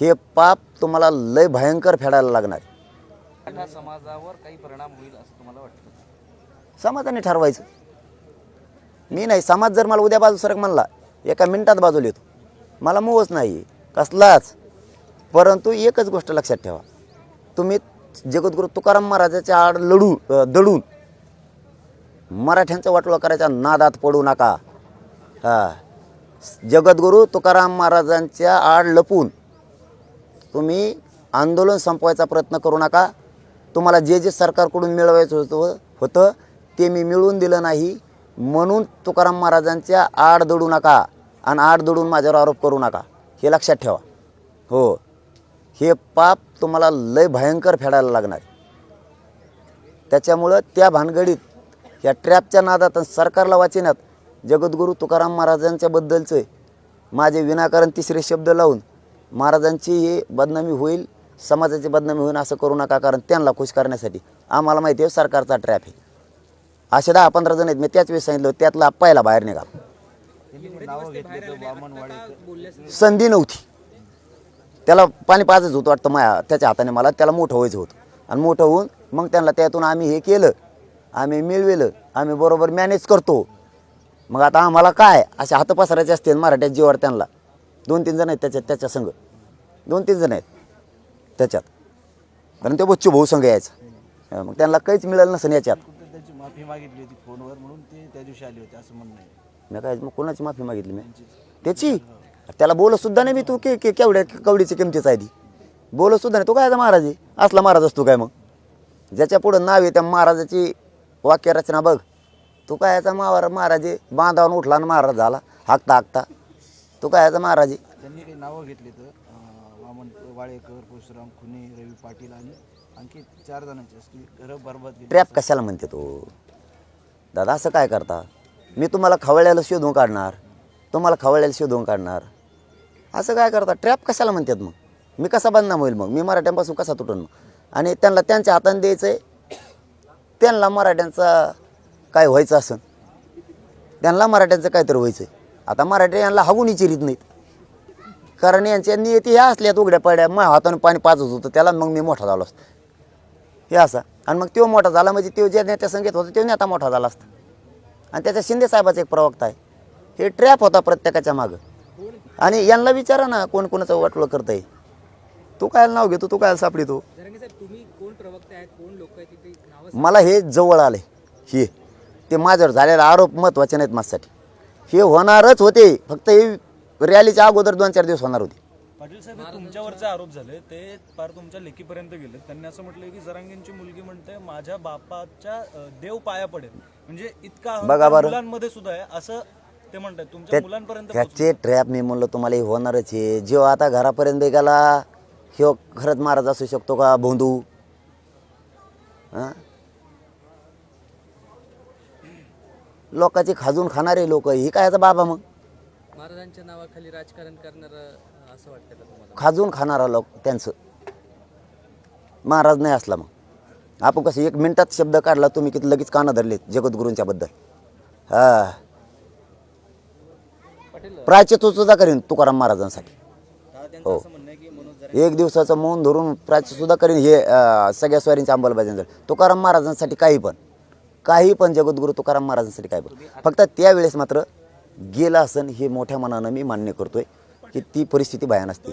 हे पाप तुम्हाला लय भयंकर फेडायला लागणार. मराठा समाजावर काही परिणाम होईल असं तुम्हाला वाटतं? समाजाने ठरवायचं. मी नाही समाज जर मला उद्या बाजू सरक म्हणला एका मिनिटात बाजूला येतो. मला मोहच नाही कसलाच. परंतु एकच गोष्ट लक्षात ठेवा. तुम्ही जगद्गुरू तुकाराम महाराजाच्या आड लढू दडून मराठ्यांचा वाटोळा करायच्या नादात पडू नका. हा. जगद्गुरू तुकाराम महाराजांच्या आड लपून तुम्ही आंदोलन संपवायचा प्रयत्न करू नका. तुम्हाला जे जे सरकारकडून मिळवायचं होतं होतं ते मी मिळवून दिलं नाही. म्हणून तुकाराम महाराजांच्या आड दडू नका आणि आड दडून माझ्यावर आरोप करू नका. हे लक्षात ठेवा. हो. हे पाप तुम्हाला लय भयंकर फेडायला लागणार त्याच्यामुळं त्या भानगडीत या ट्रॅपच्या नादात आणि सरकारला वाचिनात जगद्गुरू तुकाराम महाराजांच्याबद्दलचे माझे विनाकारण तिसरे शब्द लावून महाराजांची ही बदनामी होईल समाजाची बदनामी होईल असं करू नका कारण त्यांना खुश करण्यासाठी आम्हाला माहिती आहे सरकारचा ट्रॅप आहे. असे दहा पंधरा जण आहेत मी त्याच वेळेस सांगितलं त्यातला पहिला बाहेर निघा. संधी नव्हती. त्याला पाणी पाजायचं होतं वाटतं माया त्याच्या हाताने मला त्याला मोठं व्हायचं होतं. आणि मोठं होऊन मग त्यांना त्यातून आम्ही हे केलं आम्ही मिळविलं आम्ही बरोबर मॅनेज करतो. मग आता आम्हाला काय? असे हात पसरायचे असतील मराठ्यात जीवावर त्यांना. दोन तीन जण आहेत त्याच्यात त्याच्या संघ. दोन तीन जण आहेत त्याच्यात. कारण ते बच्चू भाऊ संघ यायचा. मग त्यांना काहीच मिळालं नसेल याच्यात. त्याची माफी मागितली होती फोनवर म्हणून ते त्या दिवशी आले होते असं म्हणणं आहे. मी काय मग कोणाची माफी मागितली मी? त्याची? त्याला बोलत सुद्धा नाही मी तू के के केवढ्या कवडीची किमतीच आहे ती. बोलत सुद्धा नाही. तो काय महाराज आहे? असला महाराज असतो काय मग? ज्याच्या पुढं नाव आहे त्या महाराजाची वाक्यरचना बघ. तू काय याचा महाराज महाराज बांधावून उठला आणि महाराज झाला. हाकता हाकता. तू काय याचा महाराज? आहे त्यांनी काही नावं घेतली तर अं, वामन वाळेकर परशुराम खुने रवी पाटील आणि आणखी चार जणांची घरं बरबाद ट्रॅप कशाला म्हणते तो? दादा असं काय करता? मी तुम्हाला खवळ्याला शोधून काढणार. तुम्हाला खवळ्याला शोधून काढणार. असं काय करता? ट्रॅप कशाला म्हणतात मग? मी कसा बदनाम होईल मग? मी मराठ्यांपासून कसा तुटून मग? आणि त्यांना त्यांच्या हाताने द्यायचं आहे त्यांना मराठ्यांचा काय व्हायचं असं त्यांना मराठ्यांचं काहीतरी व्हायचं आहे आता मराठी यांना हवून चिरीत नाहीत. कारण यांच्या नियती ह्या असल्यात उघड्या पड्या मग हाताने पाणी पाजत होतं त्याला मग मी मोठा झालो असतो. हे असा. आणि मग तो मोठा झाला म्हणजे तो ज्या नेत्या संगीत होता तो नेता मोठा झाला असता. आणि त्याच्या शिंदे साहेबाचा एक प्रवक्ता आहे. हे ट्रॅप होता प्रत्येकाच्या मागं. आणि यांना विचारा ना कोण कोणाचं वाटलं करत आहे तू काय नाव घेतो तू काय सापडी तू? मला हे जवळ आले हे. ते माझ्यावर झालेला आरोप महत्त्वाचे नाहीत माझ्यासाठी. हे होणारच होते. फक्त हे रॅलीच्या अगोदर दोन चार दिवस होणार होते. पाटील साहेब हे तुमच्यावरचे आरोप झाले ते फार तुमच्या लेखीपर्यंत गेले त्यांनी असं म्हटलंय की जरांगेंची मुलगी म्हणते माझ्या बापाच्या अं, देव पाया पडेल. म्हणजे इतका अहंकार बघा बरं. मुलांमध्ये सुद्धा आहे. असं ते म्हणतात तुमच्या मुलांपर्यंत त्याचे ट्रॅप मी म्हणलं तुम्हाला हे होणारच आहे. जेव्हा आता घरापर्यंत गेला ह्यो खरंच महाराज असू शकतो का भोंदू? हां? लोकांची खाजून खाणारे लोक ही काय याचा बाबा मग? महाराजांच्या नावाखाली राजकारण करणार असं वाटतं का तुम्हाला? खाजून खाणारा लोक त्यांचं. महाराज नाही असला मग. आपण कसं एक मिनिटात शब्द काढला तुम्ही किती लगेच कानं धरलेत जगद्गुरूंच्या बद्दल. हा. प्रायचित सुद्धा करीन तुकाराम महाराजांसाठी. हो एक दिवसाचं मौन धरून प्राची सुद्धा करीन हे अं, सगळ्या स्वारींच्या अंमलबजावणी तुकाराम महाराजांसाठी काही पण. काही पण जगद्गुरू तुकाराम महाराजांसाठी काय पण फक्त त्यावेळेस मात्र गेला असन हे मोठ्या मनानं मी मान्य करतोय की ती परिस्थिती भयान असते.